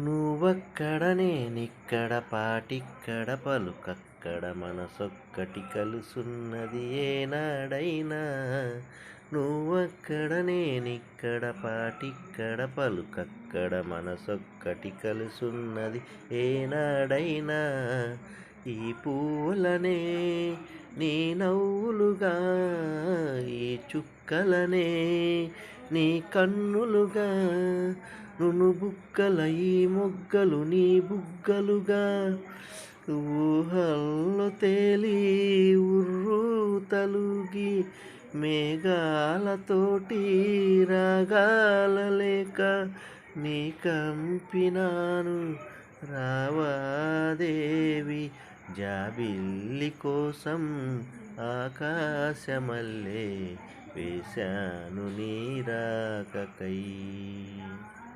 నువ్వక్కడ నేనిక్కడ పాటిక్కడ పలుకక్కడ మనసొక్కటి కలుసున్నది ఏనాడైనా. నువ్వక్కడ నేనిక్కడ పాటిక్కడ పలుకక్కడ మనసొక్కటి కలుసున్నది ఏనాడైనా. ఈ పూలనే నీ నవ్వులుగా ఈ చుక్కలనే నీ కన్నులుగా నును బుక్కల ఈ మొగ్గలు నీ బుగ్గలుగా. ఊహల్లో తేలి ఉర్రు తలుగి మేఘాలతోటి రాగాల లేక నీ కంపినాను రావాదేవి జాబిల్లి కోసం ఆకాశమల్లే వేశాను నీరాకకై